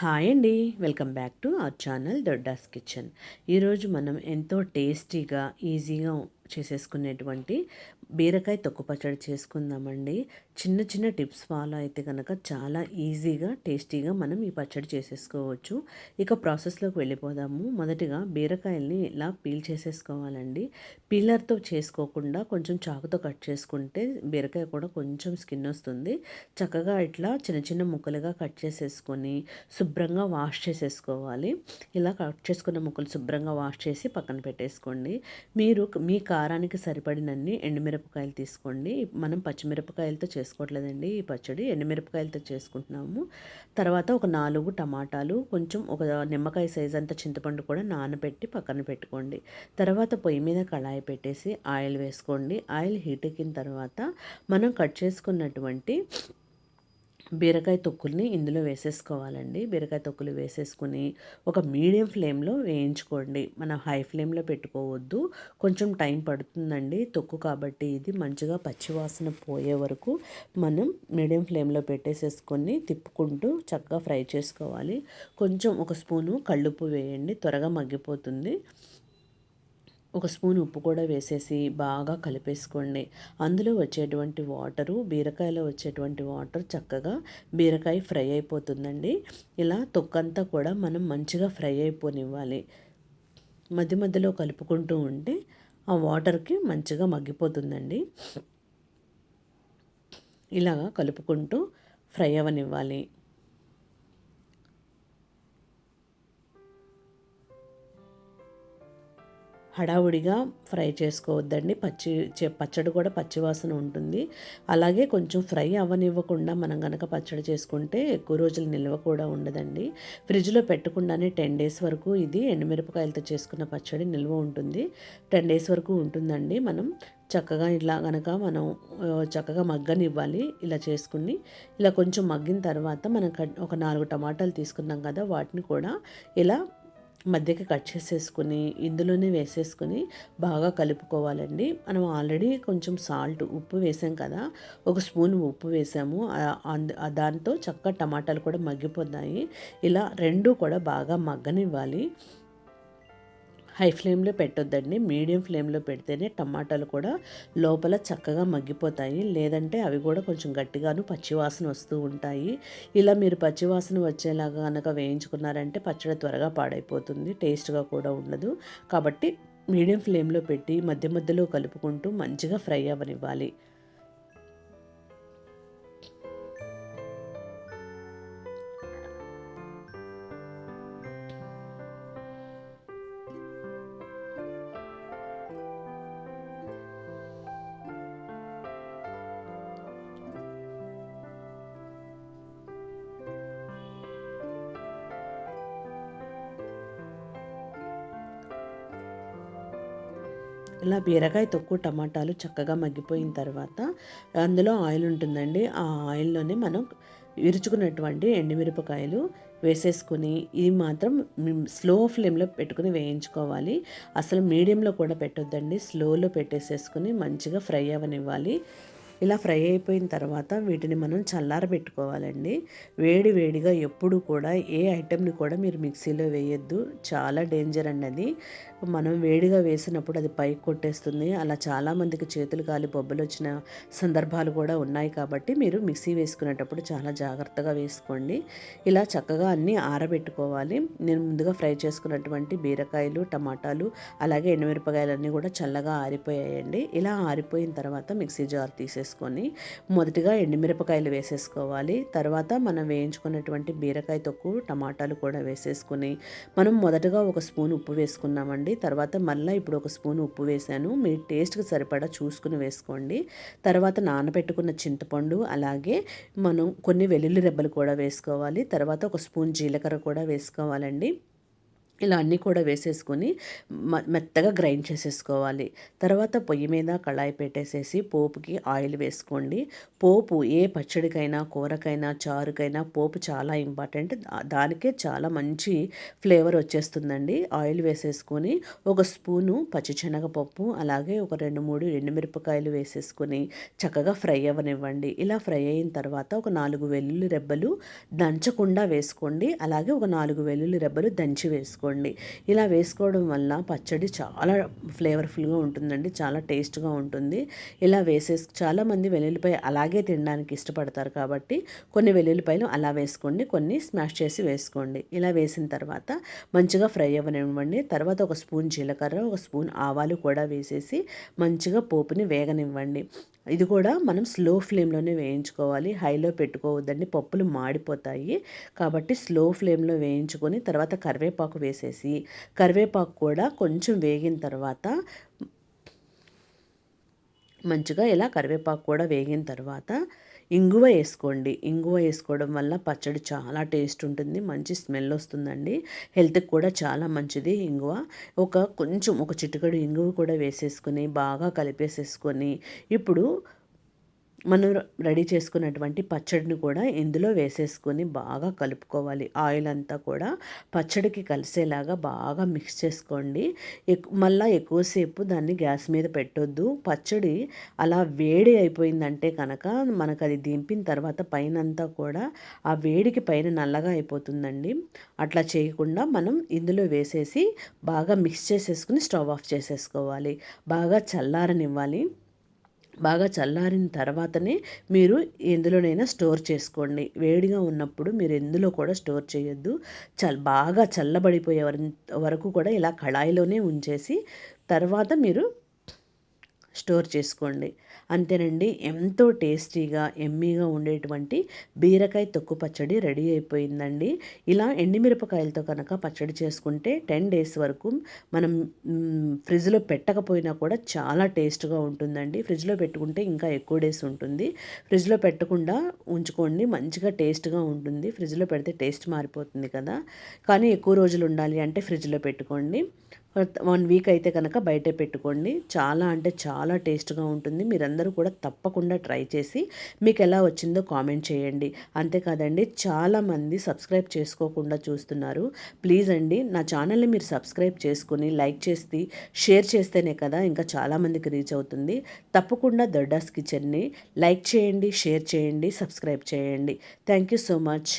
Hi అండి. Welcome back to our channel Dodda's kitchen. ఈరోజు మనం ఎంతో టేస్టీగా ఈజీగా చేసేసుకునేటువంటి బీరకాయ తొక్కు పచ్చడి చేసుకుందామండి. చిన్న చిన్న టిప్స్ ఫాలో అయితే కనుక చాలా ఈజీగా టేస్టీగా మనం ఈ పచ్చడి చేసేసుకోవచ్చు. ఇక ప్రాసెస్లోకి వెళ్ళిపోదాము. మొదటిగా బీరకాయల్ని ఇలా పీల్ చేసేసుకోవాలండి. పీలర్తో చేసుకోకుండా కొంచెం చాకుతో కట్ చేసుకుంటే బీరకాయ కూడా కొంచెం స్కిన్ వస్తుంది. చక్కగా ఇట్లా చిన్న చిన్న ముక్కలుగా కట్ చేసేసుకొని శుభ్రంగా వాష్ చేసేసుకోవాలి. ఇలా కట్ చేసుకున్న ముక్కలు శుభ్రంగా వాష్ చేసి పక్కన పెట్టేసుకోండి. మీరు మీ కారానికి సరిపడినన్ని ఎండుమిరపకాయలు తీసుకోండి. మనం పచ్చిమిరపకాయలతో చేసుకోవట్లేదండి ఈ పచ్చడి. ఎండుమిరపకాయలతో చేసుకుంటున్నాము. తర్వాత ఒక నాలుగు టమాటాలు కొంచెం ఒక నిమ్మకాయ సైజ్ అంత చింతపండు కూడా నానబెట్టి పక్కన పెట్టుకోండి. తర్వాత పొయ్యి మీద కళాయి పెట్టేసి ఆయిల్ వేసుకోండి. ఆయిల్ హీట్ ఎక్కిన తర్వాత మనం కట్ చేసుకున్నటువంటి బీరకాయ తొక్కుల్ని ఇందులో వేసేసుకోవాలండి. బీరకాయ తొక్కులు వేసేసుకుని ఒక మీడియం ఫ్లేమ్లో వేయించుకోండి. మనం హై ఫ్లేమ్లో పెట్టుకోవద్దు. కొంచెం టైం పడుతుందండి. తొక్కు కాబట్టి ఇది మంచిగా పచ్చివాసన పోయే వరకు మనం మీడియం ఫ్లేమ్లో పెట్టేసేసుకొని తిప్పుకుంటూ చక్కగా ఫ్రై చేసుకోవాలి. కొంచెం ఒక స్పూను కళ్ళుప్పు వేయండి. త్వరగా మగ్గిపోతుంది. ఒక స్పూన్ ఉప్పు కూడా వేసేసి బాగా కలిపేసుకోండి. అందులో వచ్చేటువంటి వాటరు బీరకాయలో వచ్చేటువంటి వాటర్ చక్కగా బీరకాయ ఫ్రై అయిపోతుందండి. ఇలా తొక్కంతా కూడా మనం మంచిగా ఫ్రై అయిపోనివ్వాలి. మధ్య మధ్యలో కలుపుకుంటూ ఉంటే ఆ వాటర్కి మంచిగా మగ్గిపోతుందండి. ఇలాగా కలుపుకుంటూ ఫ్రై అవ్వనివ్వాలి. హడావుడిగా ఫ్రై చేసుకోవద్దండి. పచ్చి పచ్చడి కూడా పచ్చివాసన ఉంటుంది. అలాగే కొంచెం ఫ్రై అవ్వనివ్వకుండా మనం కనుక పచ్చడి చేసుకుంటే ఎక్కువ రోజులు నిల్వ కూడా ఉండదండి. ఫ్రిడ్జ్లో పెట్టకుండానే టెన్ డేస్ వరకు ఇది ఎండుమిరపకాయలతో చేసుకున్న పచ్చడి నిల్వ ఉంటుంది. టెన్ డేస్ వరకు ఉంటుందండి. మనం చక్కగా ఇలా కనుక మనం చక్కగా మగ్గనివ్వాలి. ఇలా చేసుకుని ఇలా కొంచెం మగ్గిన తర్వాత మనం ఒక నాలుగు టమాటాలు తీసుకున్నాం కదా వాటిని కూడా ఇలా మధ్యకి కట్ చేసేసుకుని ఇందులోనే వేసేసుకుని బాగా కలుపుకోవాలండి. మనం ఆల్రెడీ కొంచెం సాల్ట్ ఉప్పు వేసాం కదా ఒక స్పూన్ ఉప్పు వేసాము. దాంతో చక్కగా టమాటాలు కూడా మగ్గిపోతాయి. ఇలా రెండు కూడా బాగా మగ్గనివ్వాలి. హై ఫ్లేమ్లో పెట్టొద్దండి. మీడియం ఫ్లేమ్లో పెడితేనే టమాటాలు కూడా లోపల చక్కగా మగ్గిపోతాయి. లేదంటే అవి కూడా కొంచెం గట్టిగాను పచ్చివాసన వస్తూ ఉంటాయి. ఇలా మీరు పచ్చివాసన వచ్చేలాగా కనుక వేయించుకున్నారంటే పచ్చడి త్వరగా పాడైపోతుంది. టేస్ట్గా కూడా ఉండదు. కాబట్టి మీడియం ఫ్లేమ్లో పెట్టి మధ్య మధ్యలో కలుపుకుంటూ మంచిగా ఫ్రై అవ్వనివ్వాలి. ఇలా బీరకాయ తొక్కు టమాటాలు చక్కగా మగ్గిపోయిన తర్వాత అందులో ఆయిల్ ఉంటుందండి. ఆ ఆయిల్లోనే మనం విరుచుకున్నటువంటి ఎండుమిరపకాయలు వేసేసుకుని ఇది మాత్రం స్లో ఫ్లేమ్లో పెట్టుకుని వేయించుకోవాలి. అసలు మీడియంలో కూడా పెట్టొద్దండి. స్లోలో పెట్టేసేసుకుని మంచిగా ఫ్రై అవ్వనివ్వాలి ఇలా ఫ్రై అయిపోయిన తర్వాత వీటిని మనం చల్లారబెట్టుకోవాలండి వేడి వేడిగా ఎప్పుడు కూడా ఏ ఐటెంని కూడా మీరు మిక్సీలో వేయొద్దు. చాలా డేంజర్ అండి అది మనం వేడిగా వేసినప్పుడు అది పైకి కొట్టేస్తుంది. అలా చాలామందికి చేతులు కాలి బొబ్బలు వచ్చిన సందర్భాలు కూడా ఉన్నాయి కాబట్టి మీరు మిక్సీ వేసుకునేటప్పుడు చాలా జాగ్రత్తగా వేసుకోండి. ఇలా చక్కగా అన్నీ ఆరబెట్టుకోవాలి. నేను ముందుగా ఫ్రై చేసుకున్నటువంటి బీరకాయలు టమాటాలు అలాగే ఎండుమిరపకాయలన్నీ కూడా చల్లగా ఆరిపోయాయండి. ఇలా ఆరిపోయిన తర్వాత మిక్సీ జార్ తీసేసుకొని మొదటిగా ఎండుమిరపకాయలు వేసేసుకోవాలి. తర్వాత మనం వేయించుకున్నటువంటి బీరకాయ తొక్కు టమాటాలు కూడా వేసేసుకొని మనం మొదటగా ఒక స్పూన్ ఉప్పు వేసుకున్నామండి. వేసుకోండి. తర్వాత మళ్ళీ ఇప్పుడు ఒక స్పూన్ ఉప్పు వేసాను. మీ టేస్ట్కి సరిపడా చూసుకుని వేసుకోండి. తర్వాత నానబెట్టుకున్న చింతపండు అలాగే మనం కొన్ని వెల్లుల్లి రెబ్బలు కూడా వేసుకోవాలి. తర్వాత ఒక స్పూన్ జీలకర్ర కూడా వేసుకోవాలండి. ఇలా అన్నీ కూడా వేసేసుకొని మ మెత్తగా గ్రైండ్ చేసేసుకోవాలి. తర్వాత పొయ్యి మీద కళాయి పెట్టేసేసి పోపుకి ఆయిల్ వేసుకోండి. పోపు ఏ పచ్చడికైనా కూరకైనా చారుకైనా పోపు చాలా ఇంపార్టెంట్. దానికే చాలా మంచి ఫ్లేవర్ వచ్చేస్తుందండి. ఆయిల్ వేసేసుకొని ఒక స్పూను పచ్చిశనగపప్పు అలాగే ఒక రెండు మూడు ఎండుమిరపకాయలు వేసేసుకొని చక్కగా ఫ్రై అవ్వనివ్వండి. ఇలా ఫ్రై అయిన తర్వాత ఒక నాలుగు వెల్లుల్లి రెబ్బలు దంచకుండా వేసుకోండి. అలాగే ఒక నాలుగు వెల్లుల్లి రెబ్బలు దంచి వేసుకోండి. వేసుకోండి. ఇలా వేసుకోవడం వల్ల పచ్చడి చాలా ఫ్లేవర్ఫుల్గా ఉంటుందండి. చాలా టేస్ట్గా ఉంటుంది. ఇలా వేసేసి చాలామంది వెల్లుల్లిపాయ అలాగే తినడానికి ఇష్టపడతారు కాబట్టి కొన్ని వెల్లుల్లిపాయలు అలా వేసుకోండి. కొన్ని స్మాష్ చేసి వేసుకోండి. ఇలా వేసిన తర్వాత మంచిగా ఫ్రై అవ్వనివ్వండి. తర్వాత ఒక స్పూన్ జీలకర్ర ఒక స్పూన్ ఆవాలు కూడా వేసేసి మంచిగా పోపుని వేగనివ్వండి. ఇది కూడా మనం స్లో ఫ్లేమ్లోనే వేయించుకోవాలి. హైలో పెట్టుకోవద్దండి. పప్పులు మాడిపోతాయి కాబట్టి స్లో ఫ్లేమ్లో వేయించుకొని తర్వాత కరివేపాకు వేసేసి కరివేపాకు కూడా కొంచెం వేగిన తర్వాత మంచిగా ఇలా కరివేపాకు కూడా వేగిన తర్వాత ఇంగువ వేసుకోండి. ఇంగువ వేసుకోవడం వల్ల పచ్చడి చాలా టేస్ట్ ఉంటుంది. మంచి స్మెల్ వస్తుందండి. హెల్త్కి కూడా చాలా మంచిది ఇంగువ. ఒక కొంచెం ఒక చిటికడు ఇంగువ కూడా వేసేసుకొని బాగా కలిపేసేసుకొని ఇప్పుడు మనం రెడీ చేసుకున్నటువంటి పచ్చడిని కూడా ఇందులో వేసేసుకొని బాగా కలుపుకోవాలి. ఆయిల్ అంతా కూడా పచ్చడికి కలిసేలాగా బాగా మిక్స్ చేసుకోండి. మళ్ళీ ఎక్కువసేపు దాన్ని గ్యాస్ మీద పెట్టొద్దు. పచ్చడి అలా వేడి అయిపోయిందంటే కనుక మనకు అది దింపిన తర్వాత పైన అంతా కూడా ఆ వేడికి పైన నల్లగా అయిపోతుందండి. అట్లా చేయకుండా మనం ఇందులో వేసేసి బాగా మిక్స్ చేసేసుకుని స్టవ్ ఆఫ్ చేసేసుకోవాలి. బాగా చల్లారనివ్వాలి. బాగా చల్లారిన తర్వాతనే మీరు ఎందులోనైనా స్టోర్ చేసుకోండి. వేడిగా ఉన్నప్పుడు మీరు ఎందులో కూడా స్టోర్ చేయొద్దు. చల్ బాగా చల్లబడిపోయే వరకు కూడా ఇలా కళాయిలోనే ఉంచేసి తర్వాత మీరు స్టోర్ చేసుకోండి. అంతేనండి ఎంతో టేస్టీగా ఎమ్మీగా ఉండేటువంటి బీరకాయ తొక్కు పచ్చడి రెడీ అయిపోయిందండి. ఇలా ఎండిమిరపకాయలతో కనుక పచ్చడి చేసుకుంటే టెన్ డేస్ వరకు మనం ఫ్రిడ్జ్లో పెట్టకపోయినా కూడా చాలా టేస్ట్గా ఉంటుందండి. ఫ్రిడ్జ్లో పెట్టుకుంటే ఇంకా ఎక్కువ డేస్ ఉంటుంది. ఫ్రిడ్జ్లో పెట్టకుండా ఉంచుకోండి మంచిగా టేస్ట్గా ఉంటుంది. ఫ్రిడ్జ్లో పెడితే టేస్ట్ మారిపోతుంది కదా. కానీ ఎక్కువ రోజులు ఉండాలి అంటే ఫ్రిడ్జ్లో పెట్టుకోండి. వన్ వీక్ అయితే కనుక బయటే పెట్టుకోండి. చాలా అంటే చాలా టేస్ట్గా ఉంటుంది. మీరందరూ కూడా తప్పకుండా ట్రై చేసి మీకు ఎలా వచ్చిందో కామెంట్ చేయండి. అంతేకాదండి చాలామంది సబ్స్క్రైబ్ చేసుకోకుండా చూస్తున్నారు. ప్లీజ్ అండి నా ఛానల్ని మీరు సబ్స్క్రైబ్ చేసుకుని లైక్ చేసి షేర్ చేస్తేనే కదా ఇంకా చాలామందికి రీచ్ అవుతుంది. తప్పకుండా దొడ్డాస్ కిచెన్ని లైక్ చేయండి షేర్ చేయండి సబ్స్క్రైబ్ చేయండి. Thank you so much.